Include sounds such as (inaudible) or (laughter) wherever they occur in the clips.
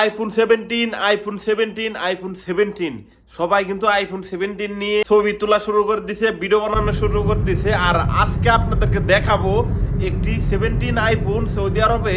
IPhone seventeen iPhone seventeen iPhone seventeen সবাই কিন্তু iPhone seventeen নিয়ে ছবি তোলা শুরু করে দিছে ভিডিও বানানো শুরু করে দিছে। আর আজকে আপনাদেরকে দেখাবো একটি সেভেন্টিন আইফোন সৌদি আরবে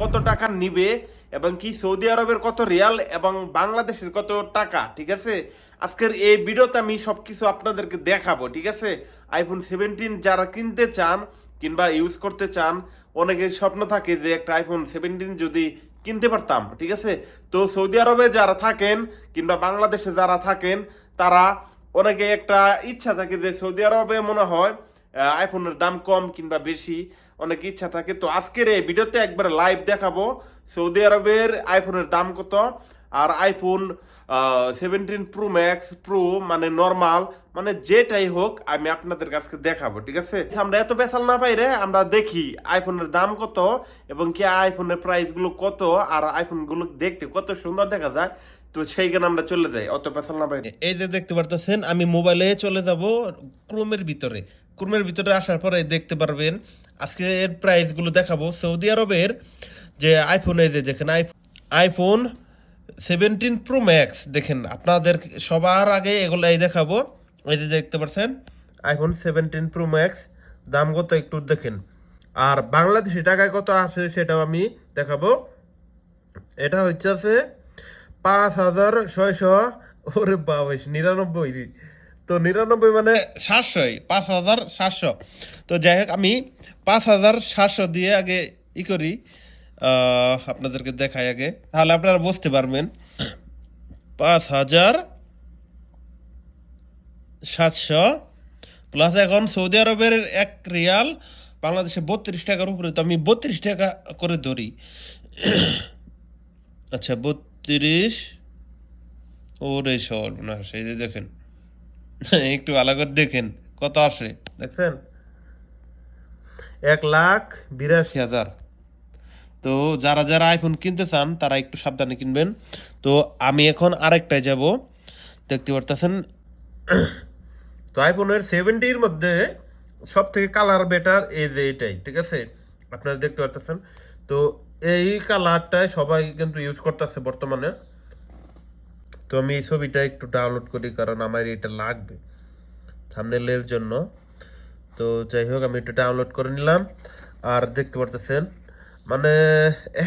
কত টাকা নিবে এবং কি সৌদি আরবের কত রিয়াল এবং বাংলাদেশের কত টাকা, ঠিক আছে? আজকের এই ভিডিওতে আমি সব কিছু আপনাদেরকে দেখাবো, ঠিক আছে? আইফোন সেভেন্টিন যারা কিনতে চান কিংবা ইউজ করতে চান, অনেকের স্বপ্ন থাকে যে একটা আইফোন সেভেন্টিন যদি কিনতে পারতাম, ঠিক আছে? তো সৌদি আরবে যারা থাকেন কিংবা বাংলাদেশে যারা থাকেন, তারা অনেকে একটা ইচ্ছা থাকে যে সৌদি আরবে মনে হয় আইফোনের দাম কম কিংবা বেশি, অনেক ইচ্ছা থাকে। তো আজকের এই ভিডিওতে একবার লাইভ দেখাবো সৌদি আরবের আইফোনের দাম কত আর iPhone seventeen pro max pro মানে নর্মাল মানে যেটাই হোক আমি আপনাদের কাছে দেখাবো, ঠিক আছে? আমরা এত বেসাল না পাই রে আমরা দেখি আইফোনের দাম কত এবং কি আইফোনের প্রাইসগুলো কত আর আইফোনগুলো দেখতে কত সুন্দর দেখা যায়। তো সেইখানে আমরা চলে যাই, অত পেছাল না বাইরে এই যে দেখতে পারতেছেন, আমি মোবাইলে চলে যাব ক্রোমের ভিতরে। ক্রোমের ভিতরে আসার পরে দেখতে পারবেন, আজকে এর প্রাইসগুলো দেখাবো। সৌদি আরবের যে আইফোন এই যে iPhone iPhone seventeen pro max দেখেন, আপনাদের সবার আগে এগুলো এই দেখাবো। এই যে দেখতে পাচ্ছেন আইফোন সেভেন্টিন প্রো ম্যাক্স দাম কত একটু দেখেন। আর বাংলাদেশি টাকায় কত আছে সেটাও আমি দেখাবো। এটা হচ্ছে আছে পাঁচ হাজার ছয়শো, ওরে বাবা নিরানব্বই। তো নিরানব্বই মানে সাতশোই, পাঁচ হাজার সাতশো। তো যাই হোক, আমি পাঁচ হাজার সাতশো দিয়ে আগে ই করি। আপনাদেরকে দেখাই আগে। তাহলে আপনারা বুঝতে পারবেন, পাঁচ হাজার সাতশো প্লাস এখন সৌদি আরবের এক রিয়াল, বাংলাদেশে বত্রিশ টাকার উপরে। তো আমি বত্রিশ টাকা করে ধরি। আচ্ছা বত্রিশ ওরে সর্বনাশ, এই যে দেখেন, একটু ভালো করে দেখেন কত আসে। দেখছেন? এক লাখ বিরাশি হাজার। তো যারা যারা আইফোন কিনতে চান, তারা একটু সাবধানে কিনবেন। তো আমি এখন আরেকটায় যাব। দেখতে পারতেছেন? তো আইফোনের সেভেন্টির মধ্যে সব থেকে কালার বেটার এই যে এটাই, ঠিক আছে? আপনারা দেখতে পারতেছেন? তো এই কালারটাই সবাই কিন্তু ইউজ করতেছে বর্তমানে। তো আমি এই ছবিটা একটু ডাউনলোড করি, কারণ আমার এটা লাগবে থামনেলের জন্য। তো যাই হোক, আমি একটু ডাউনলোড করে নিলাম। আর দেখতে পারতেছেন? মানে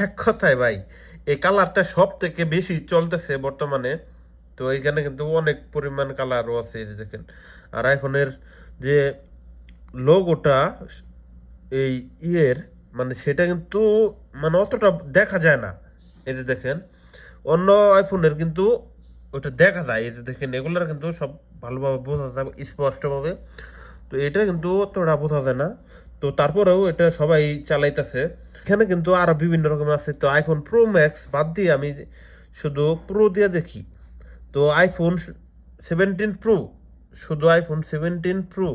এক কথায় ভাই, এই কালারটা সব থেকে বেশি চলতেছে বর্তমানে। তো এইখানে কিন্তু অনেক পরিমাণ কালারও আছে এই যে দেখেন। আর আইফোনের যে লোগোটা এই ইয়ের মানে সেটা কিন্তু মানে অতটা দেখা যায় না। এই যে দেখেন, অন্য আইফোনের কিন্তু ওটা দেখা যায়। এই যে দেখেন, এগুলোর কিন্তু সব ভালোভাবে বোঝা যায়, স্পষ্টভাবে। তো এটা কিন্তু অতটা বোঝা যায় না। তো তারপরেও এটা সবাই চালাইতেছে। এখানে কিন্তু আরও বিভিন্ন রকম আছে। তো আইফোন প্রো ম্যাক্স বাদ দিয়ে আমি শুধু প্রো দিয়ে দেখি। তো আইফোন সেভেন্টিন প্রো শুধু আইফোন সেভেন্টিন প্রো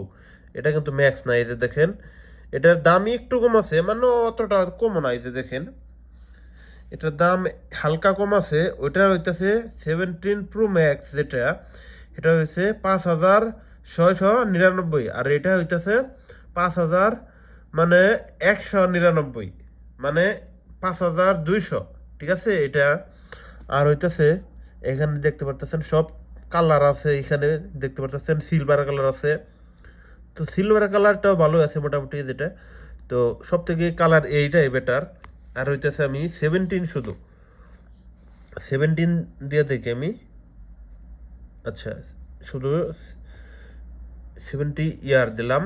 এটা কিন্তু ম্যাক্স না, এই যে দেখেন। এটার দামই একটু কম আছে মানে অতটা কম না, এই যে দেখেন। এটার দাম হালকা কম আছে। ওইটা হইতেছে সেভেন্টিন প্রো ম্যাক্স যেটা, এটা হয়েছে পাঁচ হাজার ছয়শো নিরানব্বই। আর এটা হইতেছে পাঁচ হাজার মানে একশো নিরানব্বই মানে পাঁচ হাজার দুইশো, ঠিক আছে? এটা আর হইতেছে, এখানে দেখতে পারতেছেন সব কালার আছে, এখানে দেখতে পারতেছেন সিলভার কালার আছে। তো সিলভার কালারটাও ভালো আছে মোটামুটি যেটা। তো সব থেকে কালার এইটাই বেটার। আর হইতেছে আমি সেভেন্টিন শুধু। সেভেন্টিন দিয়ে দেখি আমি। আচ্ছা শুধু সেভেন্টি ইয়ার দিলাম।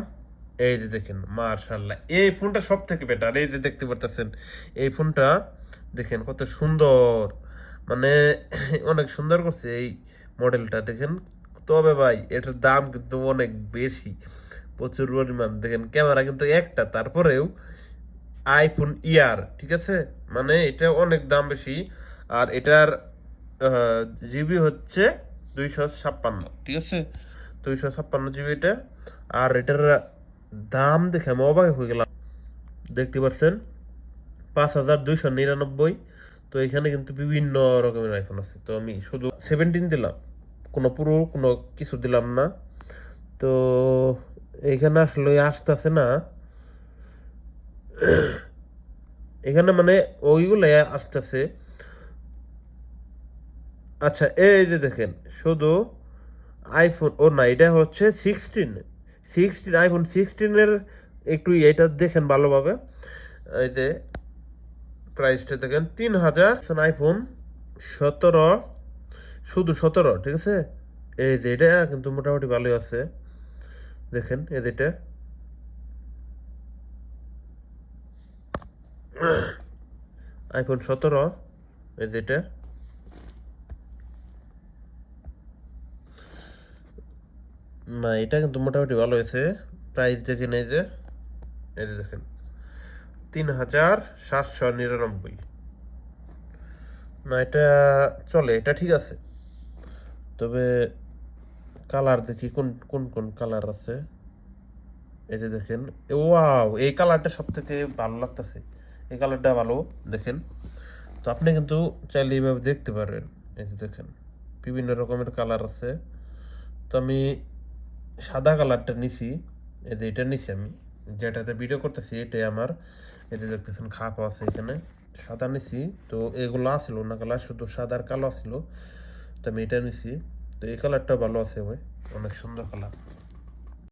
এই যে দেখেন মার্শাল্লাহ এই ফোনটা সব থেকে বেটার এই যে দেখতে পারতেছেন, এই ফোনটা দেখেন কত সুন্দর। মানে (coughs) অনেক সুন্দর করছে এই মডেলটা দেখেন। তবে ভাই, এটার দাম কিন্তু অনেক বেশি, প্রচুর পরিমাণ। দেখেন, ক্যামেরা কিন্তু একটা, তারপরেও আইফোন ইয়ার ঠিক আছে? মানে এটা অনেক দাম বেশি। আর এটার জিবি হচ্ছে দুইশো ছাপ্পান্ন, ঠিক আছে? দুইশো ছাপ্পান্ন জিবি এটা। আর এটার দাম দেখে আমি অবাক হয়ে গেলাম। দেখতে পাচ্ছেন, পাঁচ হাজার দুইশো নিরানব্বই। তো এখানে কিন্তু বিভিন্ন রকমের আইফোন আছে। তো আমি শুধু সেভেন্টিন দিলাম। কোনো পুরো কোনো কিছু দিলাম না। তো এখানে আসলে আসতেছে না। এখানে মানে ওইগুলো আসতেছে। আচ্ছা এই যে দেখেন, শুধু আইফোন ও না, এটা হচ্ছে সিক্সটিন সিক্সটিন আইফোন সিক্সটিনের একটু এটা দেখেন ভালোভাবে। এই যে প্রাইসটা দেখেন তিন হাজার আইফোন সতেরো, শুধু সতেরো, ঠিক আছে? এই যে এটা কিন্তু মোটামুটি ভালোই আছে। দেখেন, এই যে এটা। আইফোন সতেরো, এই যে না, এটা কিন্তু মোটামুটি ভালো হয়েছে। প্রাইস দেখেন এই যে এই যে দেখেন। তিন হাজার সাতশো নিরানব্বই। না, এটা চলে, এটা ঠিক আছে। তবে কালার দেখি, কোন কোন কোন কালার আছে? এই যে দেখেন ওয়াও এই কালারটা সব থেকে ভালো লাগতেছে। এই কালারটা ভালো, দেখেন। তো আপনি কিন্তু চাইলে এইভাবে দেখতে পারবেন এই যে দেখেন, বিভিন্ন রকমের কালার আছে। তো আমি সাদা কালারটা নিছি, এই যে এটা নিছি আমি, যেটাতে ভিডিও করতেছি, এটাই আমার, এই যে দেখতেছেন খাপ আছে এখানে, সাদা নিছি, তো এগুলো আসলো না কালার, শুধু সাদার কালো আসলো তো আমি এটা নিছি, তো এই কালারটা ভালো আছে ভাই, অনেক সুন্দর কালার।